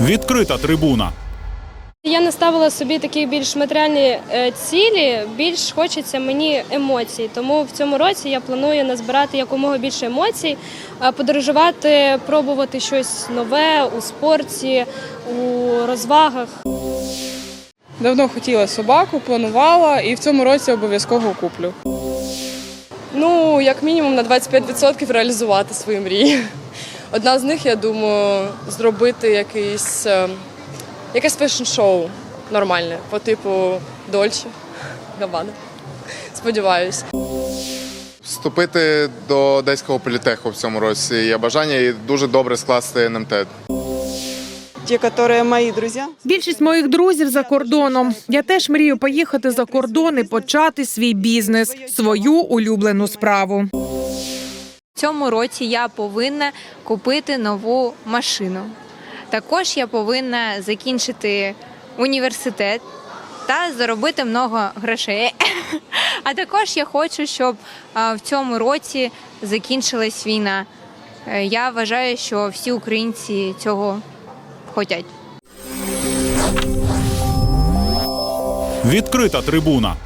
Відкрита трибуна. Я не ставила собі такі більш матеріальні е, цілі, більш хочеться мені емоцій. Тому в цьому році я планую назбирати якомога більше емоцій, е, подорожувати, пробувати щось нове у спорті, у розвагах. Давно хотіла собаку, планувала і в цьому році обов'язково куплю. Ну, як мінімум на 25% реалізувати свої мрії. Одна з них, я думаю, зробити якийсь, е, якесь фешн-шоу нормальне, по типу Дольче, Габана. Сподіваюсь. Вступити до Одеського політеху в цьому році є бажання і дуже добре скласти НМТ. те, которые мои друзья. Більшість моїх друзів за кордоном. Я теж мрію поїхати за кордон і почати свій бізнес, свою улюблену справу. Цьому році я повинна купити нову машину. Також я повинна закінчити університет та заробити много грошей. А також я хочу, щоб в цьому році закінчилась війна. Е, Я вважаю, що всі українці цього хочуть. Відкрита трибуна.